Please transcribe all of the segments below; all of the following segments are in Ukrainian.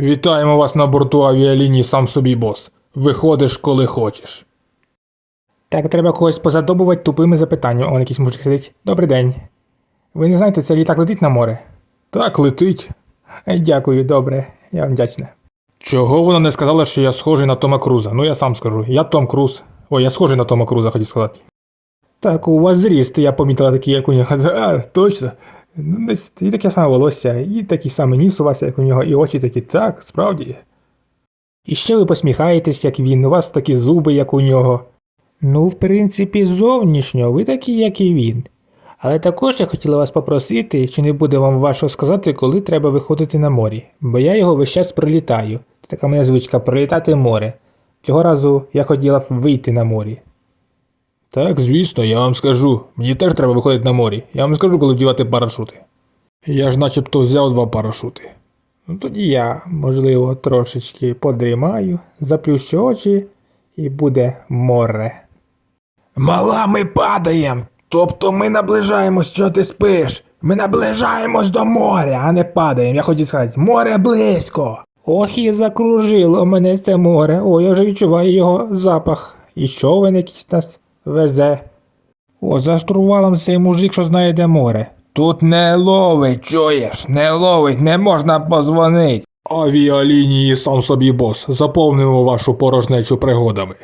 Вітаємо вас на борту авіалінії сам собі бос. Виходиш, коли хочеш. Так, треба когось позадобувати тупими запитаннями. Он якийсь мужик сидить. Добрий день. Ви не знаєте, цей літак летить на море? Так, летить. Е, Дякую, добре, я вам вдячна. Чого вона не сказала, що я схожий на Тома Круза? Ну я сам скажу. Я Том Круз. Ой, я схожий на Тома Круза, хотів сказати. Так, у вас зріст, я помітила такий, як у нього. А, точно. Ну, десь і таке саме волосся, і такий самий ніс у вас, як у нього, і очі такі, так, справді. І ще ви посміхаєтесь, як він, у вас такі зуби, як у нього. Ну, в принципі, зовнішньо ви такі, як і він. Але також я хотіла вас попросити, чи не буде вам важко сказати, коли треба виходити на морі, бо я його весь час пролітаю. Це така моя звичка пролітати море. Цього разу я хотіла б вийти на морі. Так, звісно, я вам скажу. Мені теж треба виходити на морі. Я вам скажу, коли вдівати парашути. Я ж начебто взяв два парашути. Ну тоді я, можливо, трошечки подрімаю, заплющу очі і буде море. Мала, ми падаємо. Тобто ми наближаємось, що ти спиш. Ми наближаємось до моря, а не падаємо. Я хотів сказати, море близько. Ох, і закружило мене це море. Ой, я вже відчуваю його запах. І човен якийсь нас везе. О, за штурвалом цей мужик, що знає, де море. Тут не ловить, чуєш, не ловить, не можна позвонить. Авіалінії сам собі бос, заповнимо вашу порожнечу пригодами.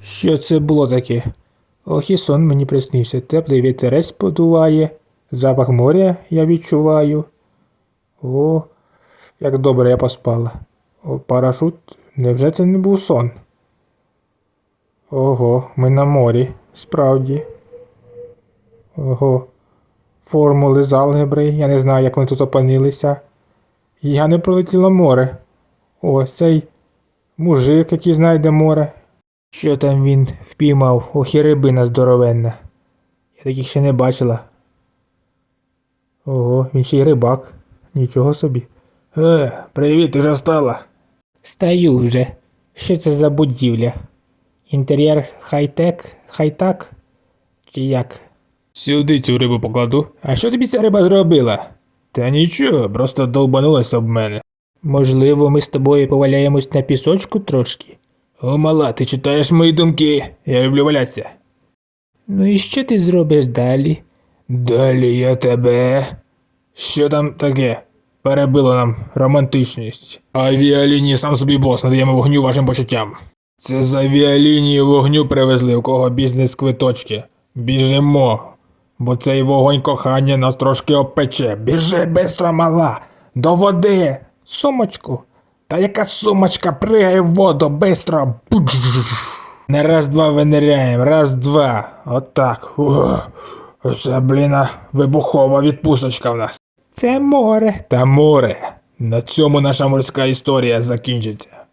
Що це було таке? Ох, і сон мені приснився. Теплий вітерець подуває, запах моря я відчуваю. О, як добре я поспала. О, парашут, невже це не був сон? Ого, ми на морі, справді. Ого. Формули з алгебри, я не знаю, як вони тут опинилися. Я не пролетіла море. О, цей мужик, який знайде море. Що там він впіймав? Ох, і рибина здоровенна. Я таких ще не бачила. Ого, він ще й рибак. Нічого собі. Е, привіт, ти вже встала? Стаю вже. Що це за будівля? Інтер'єр хай-тек, хай-так? Чи як? Сюди цю рибу покладу. А що тобі ця риба зробила? Та нічого, просто довбанулася об мене. Можливо, ми з тобою поваляємось на пісочку трошки. О, мала, ти читаєш мої думки. Я люблю валятися. Ну і що ти зробиш далі? Далі я тебе. Що там таке? Перебило нам романтичність. Авіалінії сам собі бос, надаємо вогню вашим почуттям. Це з авіалінії вогню привезли, у кого бізнес-квиточки. Біжимо. Бо цей вогонь кохання нас трошки опече. Біжи бистро, мала, до води. Сумочку. Та яка сумочка пригай в воду, бистро. Не раз-два виниряємо, раз-два. Отак. Ух. Це, бліна, вибухова відпусточка в нас. Це море. Та море. На цьому наша морська історія закінчиться.